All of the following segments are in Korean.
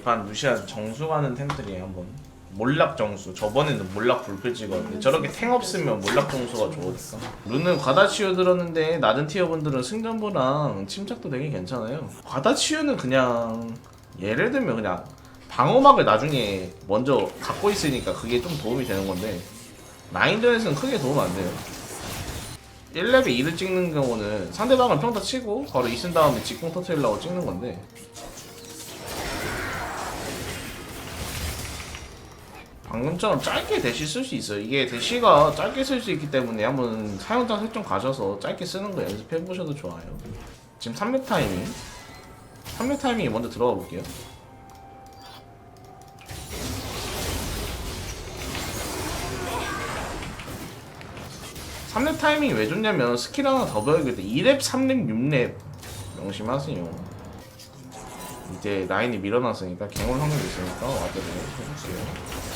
이판 루시안 정수 가는 템들이에요 한번 몰락 정수 저번에는 몰락 불필 찍었는데 저렇게 탱 없으면 몰락 정수가 좋으니까. 룬은 과다치유 들었는데 낮은 티어분들은 승전보랑 침착도 되게 괜찮아요. 과다치유는 그냥 예를 들면 그냥 방어막을 나중에 먼저 갖고 있으니까 그게 좀 도움이 되는 건데 라인전에서는 크게 도움 안 돼요. 1렙에 2를 찍는 경우는 상대방을 평타 치고 바로 2쓴 다음에 직공 터트리려고 찍는 건데 방금처럼 짧게 대시 쓸 수 있어요. 이게 대시가 짧게 쓸 수 있기 때문에 한번 사용자 설정 가셔서 짧게 쓰는 거 연습해 보셔도 좋아요. 지금 3렙 타이밍 3렙 타이밍이 먼저 들어가 볼게요. 삼렙 타이밍이 왜 좋냐면 스킬 하나 더 배우게 돼 2렙, 3렙, 6렙 명심하세요 이제 라인이 밀어놨으니까 갱올 확률이 있으니까 와드를 해볼게요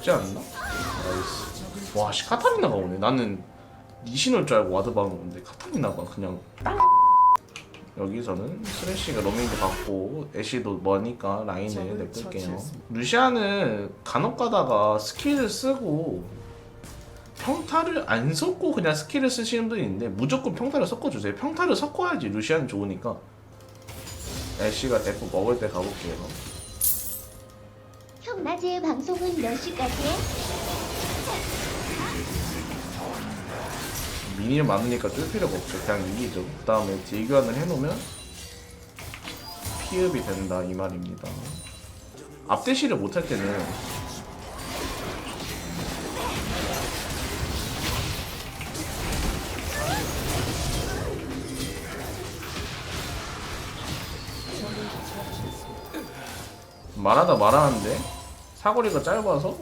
죽지 않나? 나이스 와 씨 카타리나가 오네. 나는 니신올 줄 알고 와드 박는데 카타리나가 그냥 땅. 여기서는 스레쉬가 로밍도 받고 애쉬도 머니까 라인을 냅둘게요. 루시아는 간혹 가다가 스킬을 쓰고 평타를 안 섞고 그냥 스킬을 쓰시는 분이 있는데 무조건 평타를 섞어주세요. 평타를 섞어야지 루시아는 좋으니까. 애쉬가 데리고 먹을 때 가볼게요 형 낮에 방송은 몇 시까지 해? 미니언 많으니까 쫄 필요가 없죠. 그냥 이기죠. 그 다음에 딜교환을 해놓으면 피흡이 된다 이 말입니다. 앞대시를 못할 때는 말하다 말하는데 사거리가 짧아서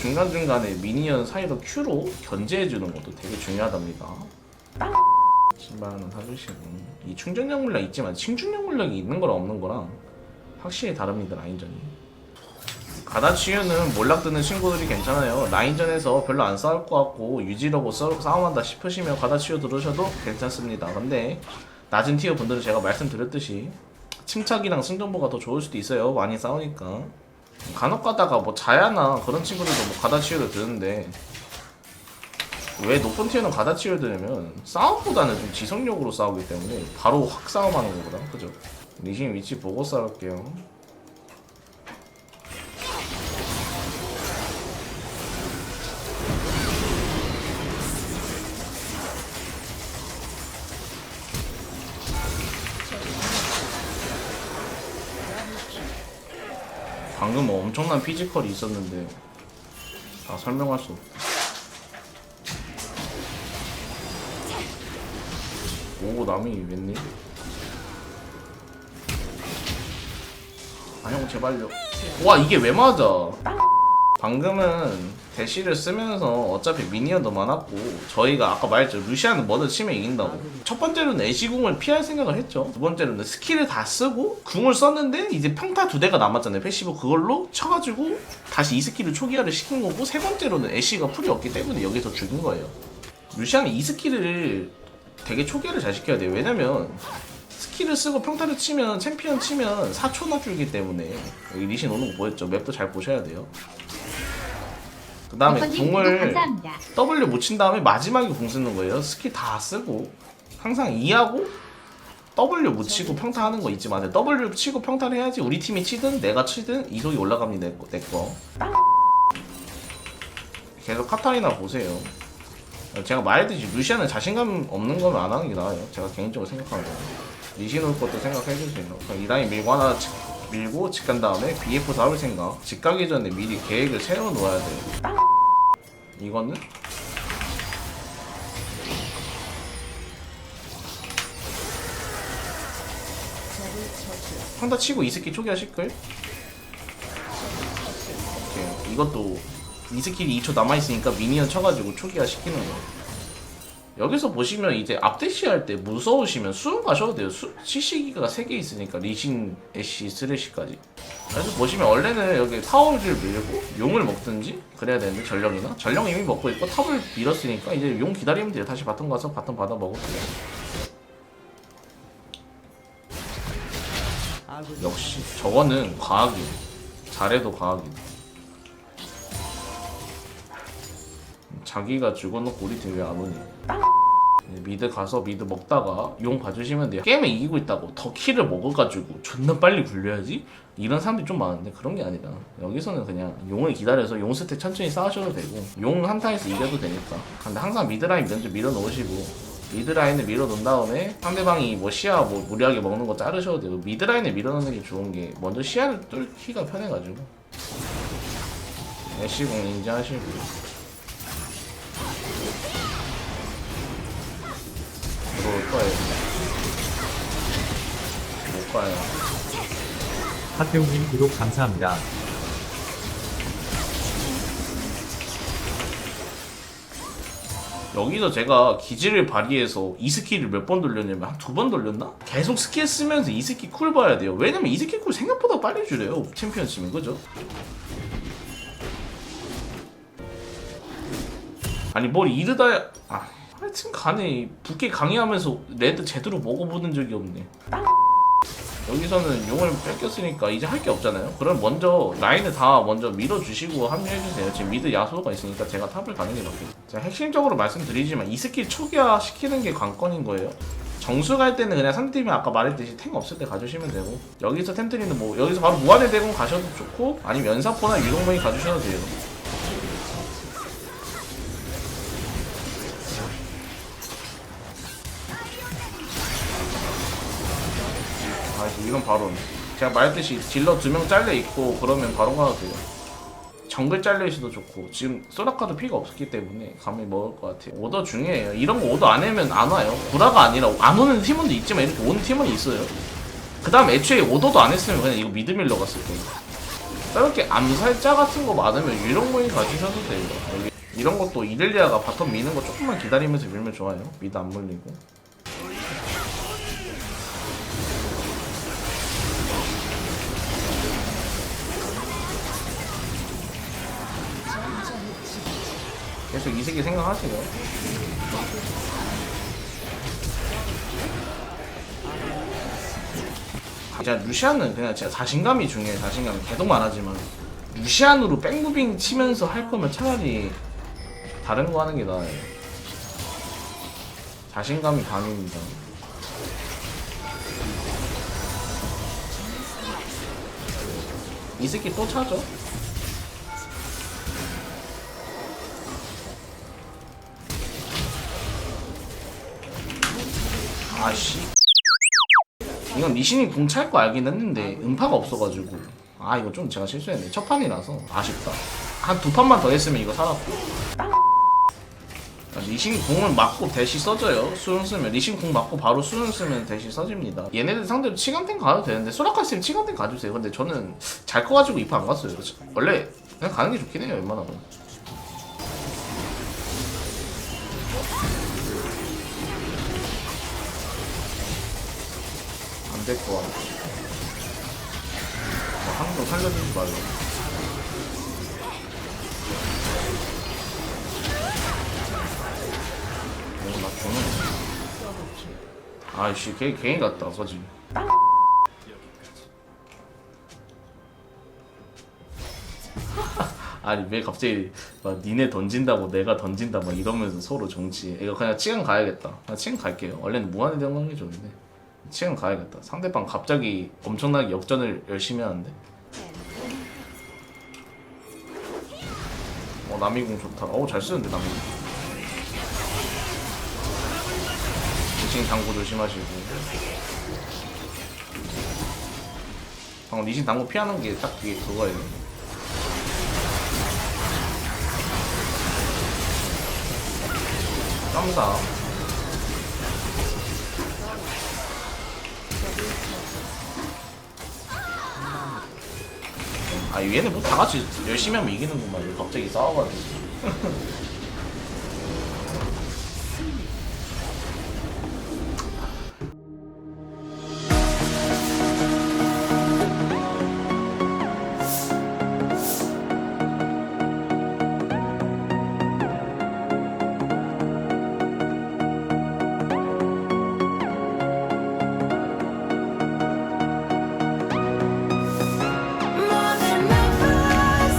중간중간에 미니언 사이로 Q로 견제해주는 것도 되게 중요하답니다. 신발은 사주시고 이 충전력 물량 있지만 충전력 물량이 있는 거랑 없는 거랑 확실히 다릅니다 라인전이. 가다치유는 몰락 드는 친구들이 괜찮아요. 라인전에서 별로 안 싸울 것 같고 유지러고 싸- 싸움한다 싶으시면 가다치유 들으셔도 괜찮습니다. 근데 낮은 티어 분들은 제가 말씀드렸듯이 침착이랑 승전보가 더 좋을 수도 있어요. 많이 싸우니까. 간혹 가다가 뭐 자야나 그런 친구들도 뭐 가다 치유를 드는데 왜 높은 티어는 가다 치유를 들으면 싸움보다는 좀 지속력으로 싸우기 때문에 바로 확 싸움하는 거보다 그죠? 리신 위치 보고 싸울게요. 방금 뭐 엄청난 피지컬이 있었는데 다 설명할 수 없다. 오 남이 웬일? 아형 제발요. 와 이게 왜 맞아? 방금은 대시를 쓰면서 어차피 미니언도 많았고 저희가 아까 말했죠. 루시아는 먼저 치면 이긴다고. 첫 번째로는 애쉬궁을 피할 생각을 했죠. 두 번째로는 스킬을 다 쓰고 궁을 썼는데 이제 평타 두 대가 남았잖아요 패시브. 그걸로 쳐가지고 다시 이 스킬을 초기화를 시킨 거고 세 번째로는 애쉬가 풀이 없기 때문에 여기서 죽인 거예요. 루시아는 이 스킬을 되게 초기화를 잘 시켜야 돼요. 왜냐면 스킬을 쓰고 평타를 치면 챔피언 치면 4초나 줄기 때문에 여기 리신 오는 거 보였죠. 맵도 잘 보셔야 돼요 그 다음에 궁을 감사합니다. W 못 친 다음에 마지막에 공 쓰는 거예요. 스킬 다 쓰고 항상 E 하고 W 못 치고 평타 하는 거 잊지 마세요. W 치고 평타를 해야지 우리 팀이 치든 내가 치든 이속이 올라갑니다. 내 거. 내 거. 계속 카타리나 보세요. 제가 말했듯이 루시아는 자신감 없는 거면 안 하는 게 나아요. 제가 개인적으로 생각하는 거. 리신 올 것도 생각해주세요. 그냥 이 라인 밀고 하나 직- 밀고 집간 다음에 BF 잡을 생각. 집 가기 전에 미리 계획을 세워 놓아야 돼요. 이거는? 평타 치고 이 스킬 초기화 시클 오케이. 이것도 이 스킬이 2초 남아있으니까 미니언 쳐가지고 초기화 시키는 거 여기서 보시면 이제 앞대시 할 때 무서우시면 수은 가셔도 돼요. 수, CC기가 3개 있으니까 리신, 애쉬, 쓰레쉬까지. 그래서 보시면 원래는 여기 타워를 밀고 용을 먹든지 그래야 되는데 전령이나 전령 이미 먹고 있고 탑을 밀었으니까 이제 용 기다리면 돼요. 다시 바텀 가서 바텀 받아 돼요. 역시 저거는 과학이 잘해도 과학이 자기가 죽어놓고 우리 팀 왜 안 오니 미드 가서 미드 먹다가 용 봐주시면 돼요. 게임에 이기고 있다고 더 킬을 먹어가지고 존나 빨리 굴려야지? 이런 사람들이 좀 많은데 그런 게 아니라 여기서는 그냥 용을 기다려서 용 스택 천천히 쌓으셔도 되고 용 한타에서 이겨도 되니까. 근데 항상 미드라인 먼저 밀어 놓으시고 미드라인을 밀어 놓은 다음에 상대방이 뭐 시야 뭐 무리하게 먹는 거 자르셔도 되고 미드라인을 밀어 넣는 게 좋은 게 먼저 시야를 뚫기가 편해가지고. 애쉬공 인지하시고 올 거예요 못 가요 하태웅님 구독 감사합니다. 여기서 제가 기질을 발휘해서 이 스킬을 몇 번 돌렸냐면 한 두 번 돌렸나? 계속 스킬 쓰면서 이 스킬 쿨 봐야 돼요. 왜냐면 이 스킬 쿨 생각보다 빨리 줄여요. 챔피언 치면 그죠? 아니 뭘 이르다 아 하여튼 간에 붓게 강의하면서 레드 제대로 먹어보는 적이 없네. 여기서는 용을 뺏겼으니까 이제 할 게 없잖아요. 그럼 먼저 라인을 다 먼저 밀어주시고 합류해주세요. 지금 미드 야소가 있으니까 제가 탑을 가는 게 맞겠죠. 제가 핵심적으로 말씀드리지만 이 스킬 초기화 시키는 게 관건인 거예요. 정수 갈 때는 그냥 상대팀이 아까 말했듯이 탱 없을 때 가주시면 되고 여기서 템트리는 뭐 여기서 바로 무한의 대공 가셔도 좋고 아니면 연사포나 유동명이 가주셔도 돼요. 이건 바로 제가 말했듯이 딜러 두 명 잘려 있고 그러면 바로 가도 돼요. 정글 잘려 있어도 좋고 지금 소라카도 피가 없었기 때문에 감히 먹을 것 같아요. 오더 중요해요. 이런 거 오더 안 하면 안 와요. 구라가 아니라 안 오는 팀원도 있지만 이렇게 오는 팀원이 있어요. 그 다음 애초에 오더도 안 했으면 그냥 이거 미드밀러 갔을 거예요. 이렇게 암살자 같은 거 많으면 이런 거에 가주셔도 돼요. 이런 것도 이렐리아가 바텀 미는 거 조금만 기다리면서 밀면 좋아요. 미드 안 물리고. 계속 이 새끼 생각하세요. 진짜 루시안은 그냥 진짜 자신감이 중요해. 자신감이 계속 말하지만 루시안으로 백무빙 치면서 할 거면 차라리 다른 거 하는 게 나아요. 자신감이 반입니다. 이 새끼 또 차죠? 아씨. 이건 리신이 궁찰거 알긴 했는데 음파가 없어가지고. 아 이거 좀 제가 실수했네. 첫 판이라서. 아쉽다. 한 두 판만 더 했으면 이거 살았고. 아, 리신 궁을 맞고 대시 써져요. 수능 쓰면. 리신 궁 맞고 바로 수능 쓰면 대시 써집니다. 얘네들 상대로 치감탱 가도 되는데 소라카 쓰면 치감탱 가주세요. 근데 저는 잘 커가지고 이파 안 갔어요. 원래 그냥 가는 게 좋긴 해요 웬만하면 같아. 뭐 항상 살려주지 말고. 오, 나 죽는 아이씨, 걔 개인 같다, 서지. 아니 왜 갑자기 막 니네 던진다고 내가 던진다 막 이러면서 서로 정치해 이거 그냥 치간 가야겠다 그냥 치간 갈게요 원래는 대응 하는 게 좋은데 치간 가야겠다. 상대방 갑자기 엄청나게 역전을 열심히 하는데? 어 남이공 좋다. 어잘 쓰는데 남이공. 리신 당구 조심하시고. 방금 리신 당구 피하는 게 딱 그게 그거예요. 깜사 아 얘네 뭐 다 같이 열심히 하면 이기는구만. 왜 갑자기 싸워가지고